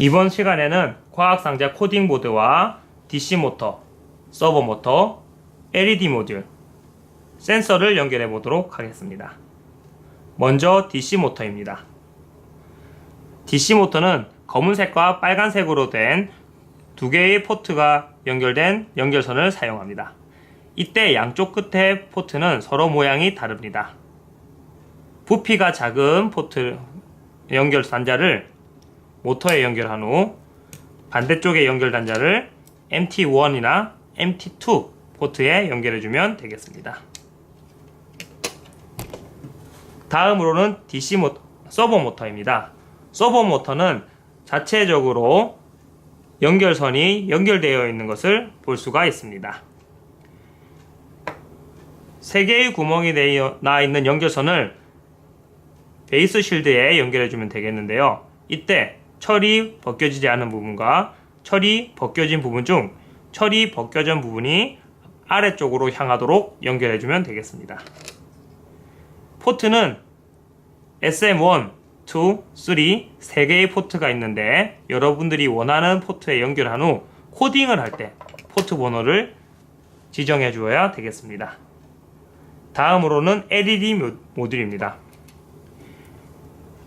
이번 시간에는 과학상자 코딩 보드와 DC 모터, 서버 모터, LED 모듈, 센서를 연결해 보도록 하겠습니다. 먼저 DC 모터입니다. DC 모터는 검은색과 빨간색으로 된 두 개의 포트가 연결된 연결선을 사용합니다. 이때 양쪽 끝의 포트는 서로 모양이 다릅니다. 부피가 작은 포트 연결 단자를 모터에 연결한 후 반대쪽의 연결 단자를 MT1이나 MT2 포트에 연결해주면 되겠습니다. 다음으로는 DC 모 서버 모터입니다. 서버 모터는 자체적으로 연결선이 연결되어 있는 것을 볼 수가 있습니다. 세 개의 구멍이 나 있는 연결선을 베이스 실드에 연결해 주면 되겠는데요. 이때 철이 벗겨지지 않은 부분과 철이 벗겨진 부분 중 철이 벗겨진 부분이 아래쪽으로 향하도록 연결해 주면 되겠습니다. 포트는 SM1, 2, 3, 3개의 포트가 있는데 여러분들이 원하는 포트에 연결한 후 코딩을 할 때 포트 번호를 지정해 주어야 되겠습니다. 다음으로는 LED 모- 모듈입니다.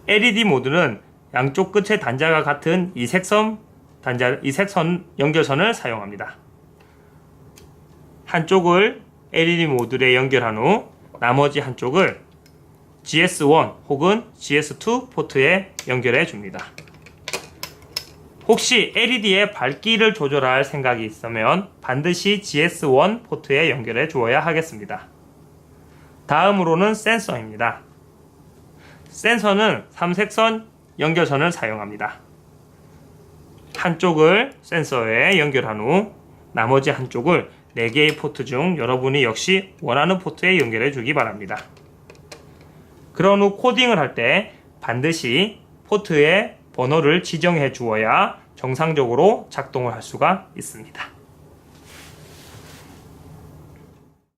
LED 모듈은 양쪽 끝의 단자가 같은 이 색선 단자 이 색선 연결선을 사용합니다. 한쪽을 LED 모듈에 연결한 후 나머지 한쪽을 GS1 혹은 GS2 포트에 연결해 줍니다. 혹시 LED의 밝기를 조절할 생각이 있으면 반드시 GS1 포트에 연결해 주어야 하겠습니다. 다음으로는 센서입니다. 센서는 삼색선 연결선을 사용합니다. 한쪽을 센서에 연결한 후 나머지 한쪽을 4개의 포트 중 여러분이 역시 원하는 포트에 연결해 주기 바랍니다. 그런 후 코딩을 할 때 반드시 포트의 번호를 지정해 주어야 정상적으로 작동을 할 수가 있습니다.